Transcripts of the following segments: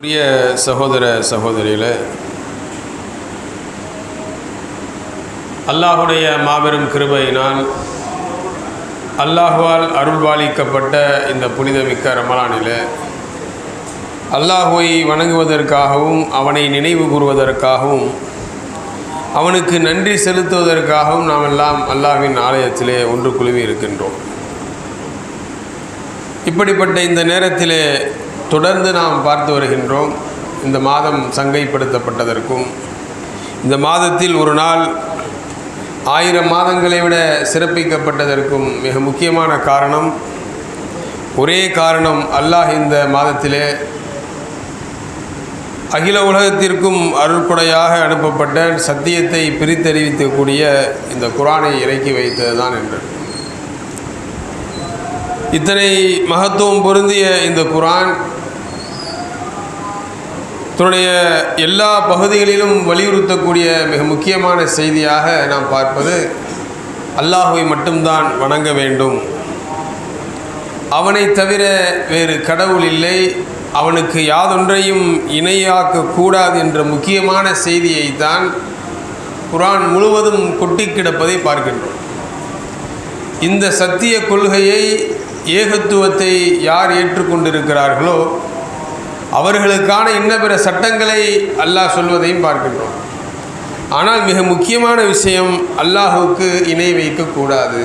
பெரிய சகோதர சகோதரியில் அல்லாஹுடைய மாபெரும் கிருபையினால் அல்லாஹுவால் அருள்பாலிக்கப்பட்ட இந்த புனிதமிக்க ரமலானில் அல்லாஹுவை வணங்குவதற்காகவும் அவனை நினைவு கூறுவதற்காகவும் அவனுக்கு நன்றி செலுத்துவதற்காகவும் நாம் எல்லாம் அல்லாஹின் ஆலயத்திலே ஒன்று குழுவி இருக்கின்றோம். இப்படிப்பட்ட இந்த நேரத்திலே தொடர்ந்து நாம் பார்த்து வருகின்றோம். இந்த மாதம் சங்கைப்படுத்தப்பட்டதற்கும் இந்த மாதத்தில் ஒரு நாள் ஆயிரம் மாதங்களை விட சிறப்பிக்கப்பட்டதற்கும் மிக முக்கியமான காரணம் ஒரே காரணம் அல்லாஹ் இந்த மாதத்திலே அகில உலகத்திற்கும் அருள்கொடையாக அனுப்பப்பட்ட சத்தியத்தை பிரித்தறிவிக்கக்கூடிய இந்த குரானை இறக்கி வைத்தது தான் என்று. இத்தனை மகத்துவம் பொருந்திய இந்த குரான் தன்னுடைய எல்லா பகுதிகளிலும் வலியுறுத்தக்கூடிய மிக முக்கியமான செய்தியாக நாம் பார்ப்பது அல்லாஹுவை மட்டும்தான் வணங்க வேண்டும். அவனை தவிர வேறு கடவுள் இல்லை. அவனுக்கு யாதொன்றையும் இணையாக்க கூடாது என்ற முக்கியமான செய்தியை தான் குரான் முழுவதும் கொட்டி கிடப்பதை பார்க்கின்றோம். இந்த சத்திய கொள்கையை ஏகத்துவத்தை யார் ஏற்றுக்கொண்டிருக்கிறார்களோ அவர்களுக்கான இன்ன பிற சட்டங்களை அல்லாஹ் சொல்வதையும் பார்க்கின்றோம். ஆனால் மிக முக்கியமான விஷயம் அல்லாஹுக்கு இணை வைக்கக்கூடாது.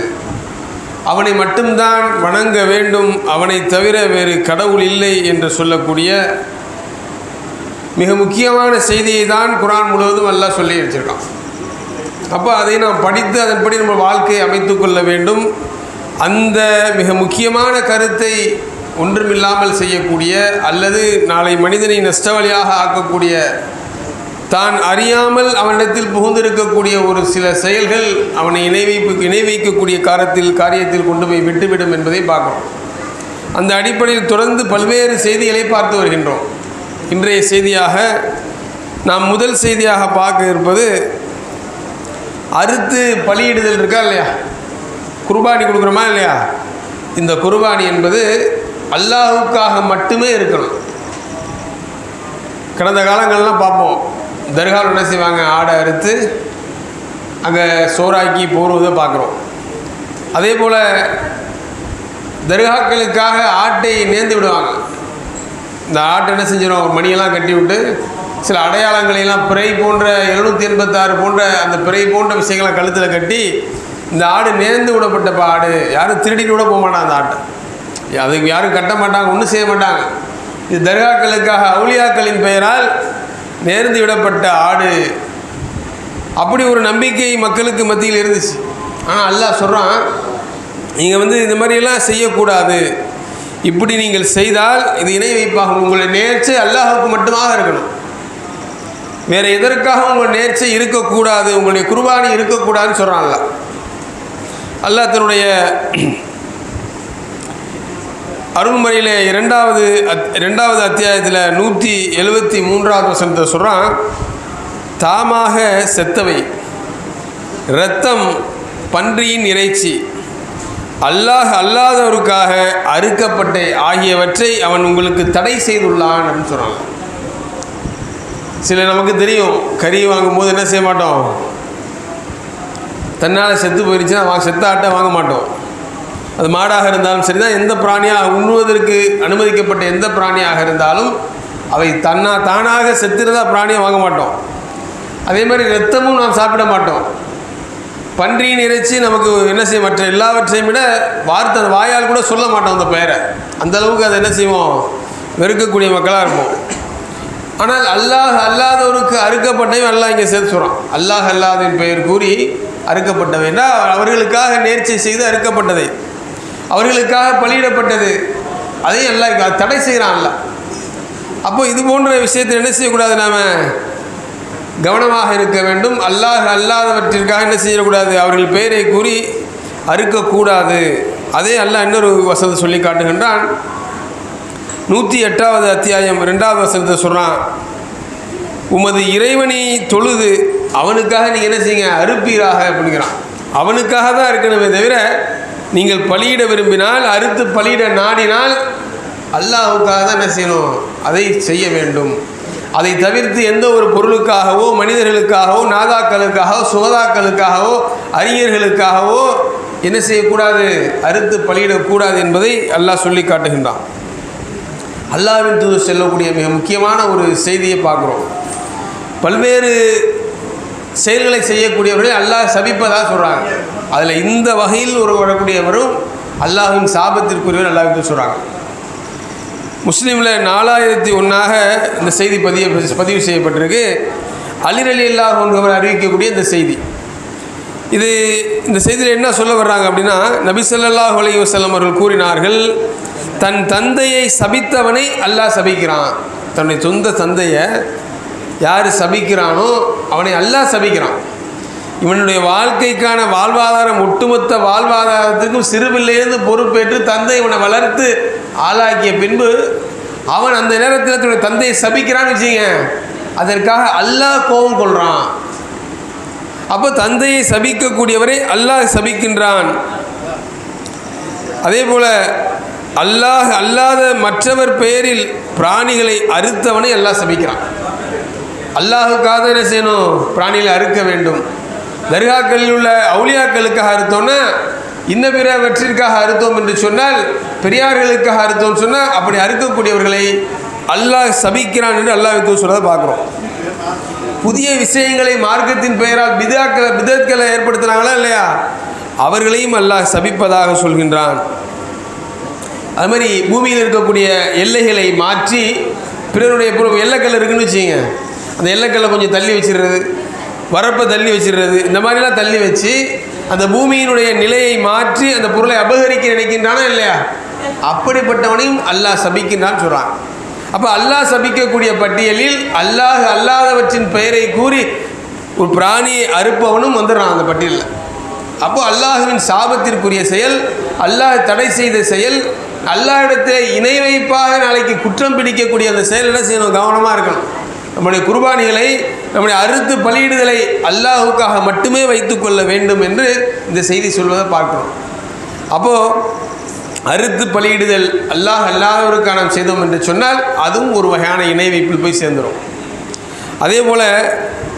அவனை மட்டும்தான் வணங்க வேண்டும் அவனை தவிர வேறு கடவுள் இல்லை என்று சொல்லக்கூடிய மிக முக்கியமான செய்தியை தான் குரான் முழுவதும் அல்லாஹ் சொல்லி வச்சிருக்கான். அப்போ அதை நாம் படித்து அதன்படி நம்ம வாழ்க்கையை அமைத்து கொள்ள வேண்டும். அந்த மிக முக்கியமான கருத்தை ஒன்றுமில்லாமல் செய்யக்கூடிய அல்லது நாளை மனிதனை நஷ்டவழியாக ஆக்கக்கூடிய தான் அறியாமல் அவனிடத்தில் புகுந்திருக்கக்கூடிய ஒரு சில செயல்கள் அவனை இணை வைப்பு இணை வைக்கக்கூடிய காரத்தில் காரியத்தில் கொண்டு போய் விட்டுவிடும் என்பதை பார்க்கிறோம். அந்த அடிப்படையில் தொடர்ந்து பல்வேறு செய்திகளை பார்த்து வருகின்றோம். இன்றைய செய்தியாக நாம் முதல் செய்தியாக பார்க்க இருப்பது அறுத்து பலியிடுதல் இருக்கா இல்லையா? குர்பானி கொடுக்குறோமா இல்லையா? இந்த குர்பானி என்பது அல்லாஹுக்காக மட்டுமே இருக்கணும். கடந்த காலங்கள்லாம் பார்ப்போம். தர்காவில் என்ன செய்வாங்க? ஆடை அறுத்து அங்கே சோறாக்கி போடுவதை பார்க்குறோம். அதே போல் தர்காக்களுக்காக ஆட்டை நேர்ந்து விடுவாங்க. இந்த ஆட்டை என்ன செஞ்சிடும் மணியெல்லாம் கட்டி விட்டு சில அடையாளங்களையெல்லாம் பிறை போன்ற எழுநூற்றி எண்பத்தாறு போன்ற அந்த பிறை போன்ற விஷயங்களை கழுத்தில் கட்டி இந்த ஆடு நேர்ந்து விடப்பட்ட ஆடு யாரும் திருடிட்டு கூட போக மாட்டான் அந்த ஆட்டை. அதுக்கு யாரும் கட்ட மாட்டாங்க ஒன்றும் செய்ய மாட்டாங்க. இது தர்காக்களுக்காக அவுளியாக்களின் பெயரால் நேர்ந்து விடப்பட்ட ஆடு. அப்படி ஒரு நம்பிக்கை மக்களுக்கு மத்தியில் இருந்துச்சு. ஆனால் அல்லாஹ் சொல்கிறான் நீங்கள் வந்து இந்த மாதிரியெல்லாம் செய்யக்கூடாது. இப்படி நீங்கள் செய்தால் இது இணை வைப்பாகும். உங்களுடைய நேர்ச்சை அல்லாஹுக்கு மட்டுமாக இருக்கணும். வேறு எதற்காக உங்கள் நேர்ச்சை இருக்கக்கூடாது? உங்களுடைய குர்பானி இருக்கக்கூடாதுன்னு சொல்கிறான்ல அல்லாஹ் தன்னுடைய அருள்மறையில் இரண்டாவது அத் ரெண்டாவது அத்தியாயத்தில் நூற்றி எழுபத்தி மூன்றாவது வசனத்தை சொல்கிறான் தாமாக செத்தவை. இரத்தம் பன்றியின் இறைச்சி. அல்லாஹ் அல்லாதவருக்காக அறுக்கப்பட்ட ஆகியவற்றை அவன் உங்களுக்கு தடை செய்துள்ளான் அப்படின்னு சொல்கிறாங்க சில நமக்கு தெரியும் கறி வாங்கும்போது என்ன செய்ய மாட்டோம்? தன்னால் செத்து போயிருச்சுன்னா வாங்க செத்த ஆட்டை வாங்க மாட்டோம். அது மாடாக இருந்தாலும் சரி தான் எந்த பிராணியாக உண்ணுவதற்கு அனுமதிக்கப்பட்ட எந்த பிராணியாக இருந்தாலும் அவை தன்னா தானாக செத்திருந்தால் பிராணியை வாங்க மாட்டோம். அதே மாதிரி ரத்தமும் நாம் சாப்பிட மாட்டோம். பன்றியின் இறைச்சி நமக்கு என்ன செய்ய மற்ற எல்லாவற்றையும் விட வார்த்தை வாயால் கூட சொல்ல மாட்டோம் அந்த பெயரை. அந்த அளவுக்கு அதை என்ன செய்வோம்? வெறுக்கக்கூடிய மக்களாக இருப்போம். ஆனால் அல்லாஹ் அல்லாதவருக்கு அறுக்கப்பட்டவையும் அல்லாஹ் இங்கே சேர்த்து சொல்கிறான் அல்லாஹ் அல்லாதவின் பெயர் கூறி அறுக்கப்பட்டவைன்னா அவர்களுக்காக நேர்ச்சி செய்து அறுக்கப்பட்டதை. அவர்களுக்காக பலியிடப்பட்டது. அதையும் எல்லாம் தடை செய்கிறான் அல்ல அப்போ இது போன்ற விஷயத்தை என்ன செய்யக்கூடாது நாம்? கவனமாக இருக்க வேண்டும். அல்லாஹ் அல்லாதவற்றிற்காக என்ன செய்யக்கூடாது? அவர்கள் பெயரை கூறி அறுக்கக்கூடாது. அதே அல்லாஹ் இன்னொரு வசனத்தை சொல்லி காட்டுகின்றான். நூற்றி எட்டாவது அத்தியாயம் ரெண்டாவது வசனத்தை சொல்கிறான் உமது இறைவனை தொழுது அவனுக்காக நீங்கள் என்ன செய்யுங்க? அறுப்பீராக அப்படிங்கிறான். அவனுக்காக தான் இருக்கணுமே தவிர நீங்கள் பலியிட விரும்பினால் அறுத்து பலியிட நாடினால் அல்லாஹுக்காக தான் என்ன செய்யணும்? அதை செய்ய வேண்டும். அதை தவிர்த்து எந்த ஒரு பொருளுக்காகவோ மனிதர்களுக்காகவோ நாதாக்களுக்காகவோ சுகதாக்களுக்காகவோ அறிஞர்களுக்காகவோ என்ன செய்யக்கூடாது? அறுத்து பலியிடக்கூடாது என்பதை அல்லாஹ் சொல்லி காட்டுகின்றான். அல்லாஹ்வின் தூது செல்லக்கூடிய மிக முக்கியமான ஒரு செய்தியை பார்க்குறோம். பல்வேறு செயல்களை செய்யக்கூடியவர்களை அல்லாஹ் சபிப்பதாக சொல்கிறாங்க அதில் இந்த வகையில் ஒரு வரக்கூடியவரும் அல்லாஹ்வின் சாபத்திற்குரியவர் அல்லாஹுக்கு சொல்கிறாங்க முஸ்லீமில் நாலாயிரத்தி ஒன்றாக இந்த செய்தி பதிவு பதிவு செய்யப்பட்டிருக்கு. அலிரலி இல்லாத அல்லாஹ் அறிவிக்கக்கூடிய இந்த செய்தி. இது இந்த செய்தியில் என்ன சொல்ல வர்றாங்க அப்படின்னா நபிசல்லாஹ் அலி அலைஹி அவர்கள் கூறினார்கள் தன் தந்தையை சபித்தவனை அல்லாஹ் சபிக்கிறான். தன்னுடைய சொந்த தந்தையை யார் சபிக்கிறானோ அவனை அல்லாஹ் சபிக்கிறான். இவனுடைய வாழ்க்கைக்கான வாழ்வாதாரம் ஒட்டுமொத்த வாழ்வாதாரத்துக்கும் சிறுவில்லேருந்து பொறுப்பேற்று தந்தை இவனை வளர்த்து ஆளாக்கிய பின்பு அவன் அந்த நேரத்தில் தன்னுடைய தந்தையை சபிக்கிறான்னு வச்சுங்க அதற்காக அல்லாஹ் கோபம் கொள்கிறான் அப்போ தந்தையை சபிக்கக்கூடியவரை அல்லாஹ் சபிக்கின்றான். அதே போல் அல்லாஹ் அல்லாத மற்றவர் பெயரில் பிராணிகளை அறுத்தவனை அல்லாஹ் சபிக்கிறான். அல்லாஹுக்காக என்ன செய்யணும். பிராணியில் அறுக்க வேண்டும். தர்காக்களில் உள்ள அவுளியாக்களுக்காக அறுத்தோன்னா இந்த பிறவற்றிற்காக அறுத்தோம் என்று சொன்னால் பெரியார்களுக்காக அறுத்தோம்னு சொன்னால் அப்படி அறுக்கக்கூடியவர்களை அல்லாஹ் சபிக்கிறான் என்று அல்லாஹ் சொல்றதை பார்க்குறோம். புதிய விஷயங்களை மார்க்கத்தின் பெயரால் பிதாக்களை பிதத்களை ஏற்படுத்தினாங்களா இல்லையா? அவர்களையும் அல்லாஹ் சபிப்பதாக சொல்கின்றான். அது மாதிரி பூமியில் இருக்கக்கூடிய எல்லைகளை மாற்றி பிறருடைய புறம் எல்லைக்கல் இருக்குன்னு வச்சுங்க அந்த எல்லைக்கல்லை கொஞ்சம் தள்ளி வச்சிடுறது வரப்பை தள்ளி வச்சிடுறது இந்த மாதிரிலாம் தள்ளி வச்சு அந்த பூமியினுடைய நிலையை மாற்றி அந்த பொருளை அபகரிக்க நினைக்கின்றானா இல்லையா? அப்படிப்பட்டவனையும் அல்லாஹ் சபிக்கின்றான்னு சொல்கிறான் அப்போ அல்லாஹ் சபிக்கக்கூடிய பட்டியலில் அல்லாஹ் அல்லாதவற்றின் பெயரை கூறி ஒரு பிராணியை அறுப்பவனும் வந்துடுறான் அந்த பட்டியலில். அப்போ அல்லாஹுவின் சாபத்திற்குரிய செயல் அல்லாஹ் தடை செய்த செயல் அல்லாஹிடத்தை இணை வைப்பாக நாளைக்கு குற்றம் பிடிக்கக்கூடிய அந்த செயல் என்ன செய்யணும்? கவனமாக இருக்கணும். நம்முடைய குர்பானிகளை நம்முடைய அறுத்து பலியிடுதலை அல்லாஹுக்காக மட்டுமே வைத்துக்கொள்ள வேண்டும் என்று இந்த செய்தி சொல்வதை பார்க்கிறோம். அப்போது அறுத்து பலியிடுதல் அல்லாஹ் அல்லாதவருக்காக நாம் செய்தோம் என்று சொன்னால் அதுவும் ஒரு வகையான இணை வைப்பில் போய் சேர்ந்துடும் அதே போல்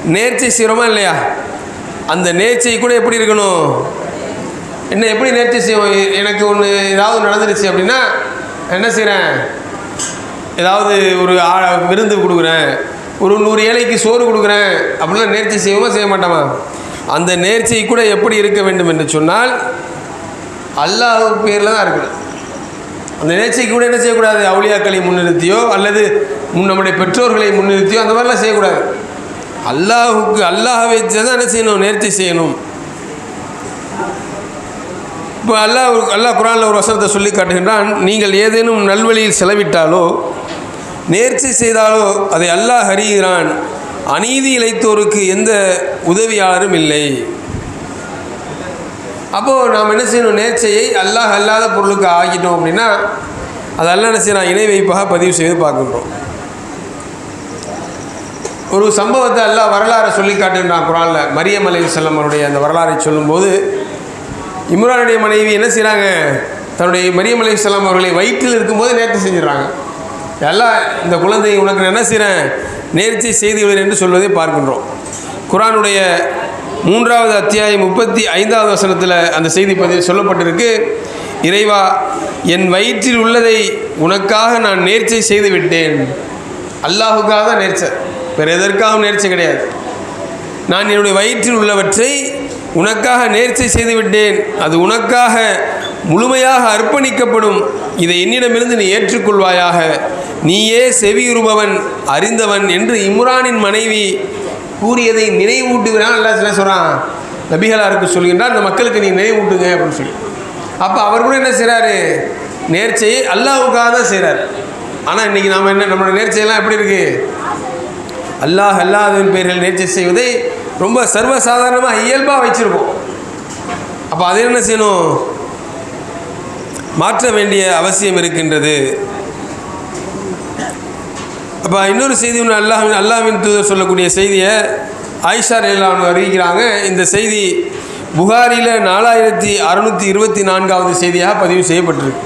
நேர்ச்சை செய்கிறோமா இல்லையா? அந்த நேர்ச்சை கூட எப்படி இருக்கணும்? என்ன எப்படி நேர்ச்சை செய்வோம்? எனக்கு ஒன்று ஏதாவது நடந்துருச்சு அப்படின்னா என்ன செய்கிறேன் ஏதாவது ஒரு ஆ- விருந்து கொடுக்குறேன். ஒரு நூறு ஏழைக்கு சோறு கொடுக்குறேன் அப்படின்னா நேர்ச்சி செய்வோமா செய்ய மாட்டோமா? அந்த நேர்ச்சி கூட எப்படி இருக்க வேண்டும் என்று சொன்னால் அல்லாஹ் பேரில் தான் இருக்கணும். அந்த நேர்ச்சிக்கு கூட என்ன செய்யக்கூடாது? அவுளியாக்களை முன்னிறுத்தியோ அல்லது முன் நம்முடைய பெற்றோர்களை முன்னிறுத்தியோ அந்த மாதிரிலாம் செய்யக்கூடாது. அல்லாஹுக்கு அல்லாஹ் வச்சு தான் என்ன செய்யணும்? நேர்த்தி செய்யணும். இப்போ அல்லாஹ் அல்லாஹ் குரானில் ஒரு வசனத்தை சொல்லி காட்டுகின்றான் நீங்கள் ஏதேனும் நல்வழியில் செலவிட்டாலோ நேர்ச்சி செய்தாலோ அதை அல்லாஹ் அறிகிறான். அநீதி இழைத்தோருக்கு எந்த உதவியாளரும் இல்லை. அப்போது நாம் என்ன செய்யணும்? நேர்ச்சையை அல்லாஹ் அல்லாத பொருளுக்கு ஆகிட்டோம் அப்படின்னா அது அல்ல என்ன செய்யணும் இணை வைப்பாக பதிவு செய்து பார்க்கின்றோம். ஒரு சம்பவத்தை அல்லாஹ் வரலாறை சொல்லி காட்டுகின்றான் குரானில். மரியம் அலி செல்லம் அவருடைய அந்த வரலாறை சொல்லும்போது இம்ரானுடைய மனைவி என்ன செய்கிறாங்க தன்னுடைய மரியம் அலி செல்லம் அவர்களை வயிற்றில் இருக்கும்போது நேர்ச்சி செஞ்சிடறாங்க. எல்லாம் இந்த குழந்தை உனக்கு நான் என்ன செய்கிறேன் நேர்ச்சி செய்து என்று சொல்வதை பார்க்கின்றோம். குரானுடைய மூன்றாவது அத்தியாயம் முப்பத்தி ஐந்தாவது வசனத்தில் அந்த செய்தி பதிவு சொல்லப்பட்டிருக்கு. இறைவா என் வயிற்றில் உள்ளதை உனக்காக நான் நேர்ச்சை செய்து விட்டேன். அல்லாஹுக்காக தான் நேர்ச்சை. வேறு எதற்காகவும் நேர்ச்சை கிடையாது. நான் என்னுடைய வயிற்றில் உள்ளவற்றை உனக்காக நேர்ச்சை செய்து விட்டேன். அது உனக்காக முழுமையாக அர்ப்பணிக்கப்படும். இதை என்னிடமிருந்து நீ ஏற்றுக்கொள்வாயாக. நீயே செவியுறுபவன் அறிந்தவன் என்று இம்ரானின் மனைவி கூறியதை நினைவூட்டுகிறான். அல்லாஹ் என்ன சொல்கிறான் நபிகளாருக்கு சொல்கின்றார் அந்த மக்களுக்கு நீ நினைவூட்டுங்க அப்படின்னு சொல்லி. அப்போ அவர் கூட என்ன செய்கிறாரு நேர்ச்சையை அல்லாவுக்காக தான் செய்கிறார் ஆனால் இன்றைக்கி நாம் என்ன நம்மளோட நேர்ச்சையெல்லாம் எப்படி இருக்குது அல்லாஹ் அல்லாதவன் பெயர்கள் நேர்ச்சை செய்வதை ரொம்ப சர்வசாதாரணமாக இயல்பாக வச்சுருக்கோம் அப்போ அதை என்ன செய்யணும்? மாற்ற வேண்டிய அவசியம் இருக்கின்றது. அப்போ இன்னொரு செய்தி ஒன்று அல்லாஹ்வின் அல்லாஹ்வின் தூதர் சொல்லக்கூடிய செய்தியை ஆயிஷா ரலியல்லாஹு அறிவிக்கிறாங்க. இந்த செய்தி புகாரியில் நாலாயிரத்தி அறுநூற்றி இருபத்தி நான்காவது செய்தியாக பதிவு செய்யப்பட்டிருக்கு.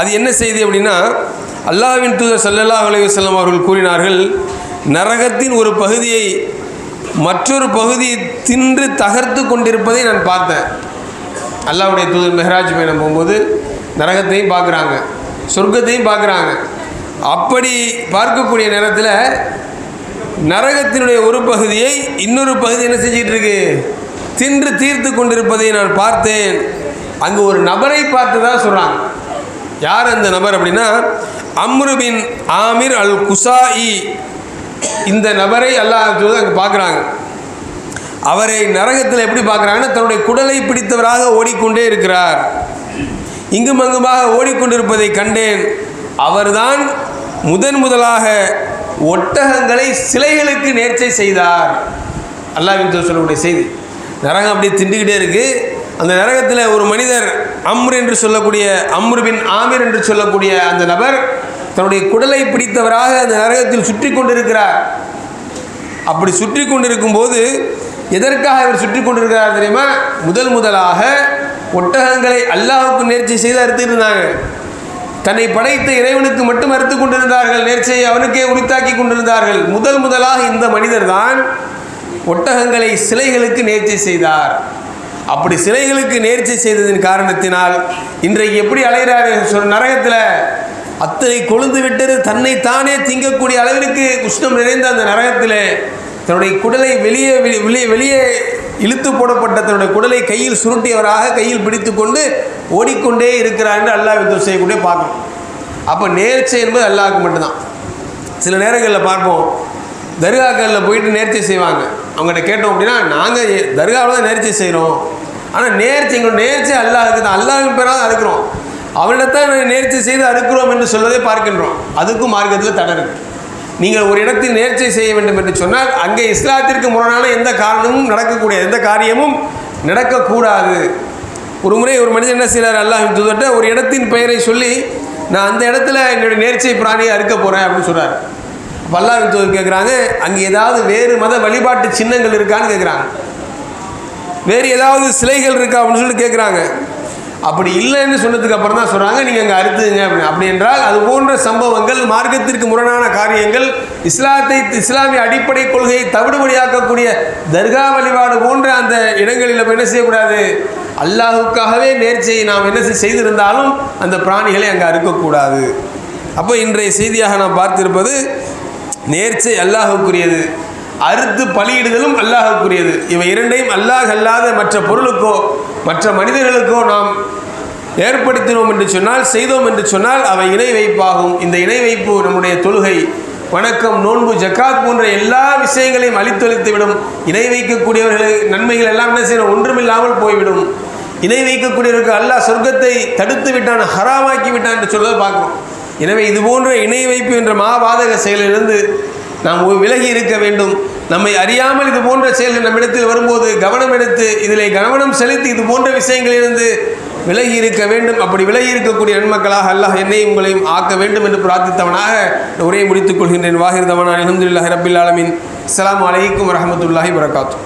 அது என்ன செய்தி அப்படின்னா அல்லாஹ்வின் தூதர் ஸல்லல்லாஹு அலைவசல்லம் அவர்கள் கூறினார்கள் நரகத்தின் ஒரு பகுதியை மற்றொரு பகுதியை தின்று தகர்த்து கொண்டிருப்பதை நான் பார்த்தேன். அல்லாவுடைய தூதர் மெஹராஜ் பயணம் போகும்போது நரகத்தையும் பார்க்குறாங்க. சொர்க்கத்தையும் பார்க்குறாங்க. அப்படி பார்க்கக்கூடிய நேரத்தில் நரகத்தினுடைய ஒரு பகுதியை இன்னொரு பகுதி என்ன செஞ்சிட்டு இருக்கு தின்று தீர்த்து கொண்டிருப்பதை நான் பார்த்தேன். அங்கு ஒரு நபரை பார்த்து தான் சொல்கிறாங்க யார் அந்த நபர் அப்படின்னா அம்ருபின் ஆமிர் அல் குசாஇ இந்த நபரை அல்லாஹ் அங்கே பார்க்குறாங்க. அவரை நரகத்தில் எப்படி பார்க்குறாங்கன்னா தன்னுடைய குடலை பிடித்தவராக ஓடிக்கொண்டே இருக்கிறார். இங்கும் அங்குமாக ஓடிக்கொண்டிருப்பதை கண்டேன். அவர்தான் முதன் முதலாக ஒட்டகங்களை சிலைகளுக்கு நேர்ச்சை செய்தார். அல்லாவின் சொல்லக்கூடிய செய்தி. நரகம் அப்படியே திண்டுக்கிட்டே இருக்குது அந்த நரகத்தில் ஒரு மனிதர் அம்ரு என்று சொல்லக்கூடிய அம்ரு பின் என்று சொல்லக்கூடிய அந்த நபர் தன்னுடைய குடலை பிடித்தவராக அந்த நரகத்தில் சுற்றி கொண்டிருக்கிறார். அப்படி சுற்றி கொண்டிருக்கும் போது எதற்காக இவர் சுற்றி கொண்டிருக்கிறார் தெரியுமா? முதல் முதலாக ஒட்டகங்களை அல்லாஹுக்கு நேர்ச்சி செய்து அறுத்திருந்தாங்க தன்னை படைத்த இறைவனுக்கு மட்டும் அறுத்து கொண்டிருந்தார்கள். நேர்ச்சியை அவனுக்கே உரித்தாக்கி கொண்டிருந்தார்கள். முதல் முதலாக இந்த மனிதர் தான் ஒட்டகங்களை சிலைகளுக்கு நேர்ச்சி செய்தார். அப்படி சிலைகளுக்கு நேர்ச்சி செய்ததின் காரணத்தினால் இன்றைக்கு எப்படி அலைகிறாரு சொல் நரகத்தில் அத்தனை கொழுந்து விட்டது தன்னை தானே திங்கக்கூடிய அளவிற்கு உஷ்ணம் நிறைந்த அந்த நரகத்தில் தன்னுடைய குடலை வெளியே வெளியே வெளியே இழுத்து போடப்பட்ட தன்னுடைய குடலை கையில் சுருட்டியவராக கையில் பிடித்துக்கொண்டு ஓடிக்கொண்டே இருக்கிறார் என்று அல்லாஹ் யுத்தம் செய்யக்கூடிய பார்க்கணும் அப்போ நேர்ச்சை என்பது அல்லாவுக்கு மட்டும்தான். சில நேரங்களில் பார்ப்போம். தர்காக்களில் போயிட்டு நேர்ச்சை செய்வாங்க. அவங்ககிட்ட கேட்டோம் அப்படின்னா நாங்கள் தர்காவில் தான் நேர்ச்சை செய்கிறோம் ஆனால் நேர்ச்சி எங்களோட நேர்ச்சி அல்லாஹுக்கு தான். அல்லாஹின் பேராக தான் அறுக்கிறோம். அவனிடத்தான் நேர்ச்சி செய்து அறுக்கிறோம் என்று சொல்வதை பார்க்கின்றோம். அதுக்கும் மார்க்கத்தில் தடை இருக்குது நீங்கள் ஒரு இடத்தில் நேர்ச்சை செய்ய வேண்டும் என்று சொன்னால் அங்கே இஸ்லாத்திற்கு முரணான எந்த காரணமும் நடக்கக்கூடிய எந்த காரியமும் நடக்கக்கூடாது. ஒரு முறை ஒரு மனிதன் என்ன செய்கிறார்? அல்லாஹ் தூதர்கிட்ட ஒரு இடத்தின் பெயரை சொல்லி நான் அந்த இடத்துல என்னுடைய நேர்ச்சை பிராணியை அறுக்க போகிறேன் அப்படின்னு சொல்கிறார் அப்போ அல்லாஹ் தூதர் கேட்குறாங்க அங்கே ஏதாவது வேறு மத வழிபாட்டு சின்னங்கள் இருக்கான்னு கேட்குறாங்க வேறு ஏதாவது சிலைகள் இருக்கா? அப்படின்னு சொல்லிட்டு கேட்குறாங்க அப்படி இல்லைன்னு சொன்னதுக்கு அப்புறம் தான் சொல்கிறாங்க நீங்கள் அங்கே அறுத்துங்க அப்படின்னு. அப்படி என்றால் அது போன்ற சம்பவங்கள் மார்க்கத்திற்கு முரணான காரியங்கள் இஸ்லாத்தை இஸ்லாமிய அடிப்படை கொள்கையை தவிடுபடியாக்கக்கூடிய தர்கா வழிபாடு போன்ற அந்த இடங்களில் நம்ம என்ன செய்யக்கூடாது? அல்லாஹுக்காகவே நேர்ச்சியை நாம் என்ன செய்திருந்தாலும் அந்த பிராணிகளை அங்கே அறுக்கக்கூடாது. அப்போ இன்றைய செய்தியாக நாம் பார்த்திருப்பது நேர்ச்சை அல்லாஹுக்குரியது. அறுத்து பலியிடுதலும் அல்லாஹுக்குரியது. இவை இரண்டையும் அல்லாஹ் அல்லாத மற்ற பொருளுக்கோ மற்ற மனிதர்களுக்கோ நாம் ஏற்படுத்தினோம் என்று சொன்னால் செய்தோம் என்று சொன்னால் அவை இணை வைப்பாகும். இந்த இணை வைப்பு நம்முடைய தொழுகை வணக்கம் நோன்பு ஜக்காத் போன்ற எல்லா விஷயங்களையும் அழித்தொழித்து விடும் இணை வைக்கக்கூடியவர்களுக்கு நன்மைகள் எல்லாம் என்ன செய்யணும்? ஒன்றுமில்லாமல் போய்விடும். இணை வைக்கக்கூடியவருக்கு அல்லாஹ் சொர்க்கத்தை தடுத்து விட்டான் ஹராமாக்கி விட்டான் என்று சொல்வதை பார்க்கிறோம். எனவே இது போன்ற இணை வைப்பு என்ற மாபாதக செயலிலிருந்து நாம் விலகி இருக்க வேண்டும். நம்மை அறியாமல் இது போன்ற செயல்கள் நம்மிடத்தில் வரும்போது கவனம் எடுத்து இதிலே கவனம் செலுத்தி இது போன்ற விஷயங்களிலிருந்து விலகி இருக்க வேண்டும். அப்படி விலகி இருக்கக்கூடிய நன்மக்களாக அல்லாஹ் என்னையும் உங்களையும் ஆக்க வேண்டும் என்று பிரார்த்தித்தவனாக உரையை முடித்துக் கொள்கின்றேன். வாகிருதவனான் அலமதுல்லாஹி ரபில் ஆலமின். அஸ்லாம் அலைக்கும் வரமத்துல்லாஹி வரகாத்து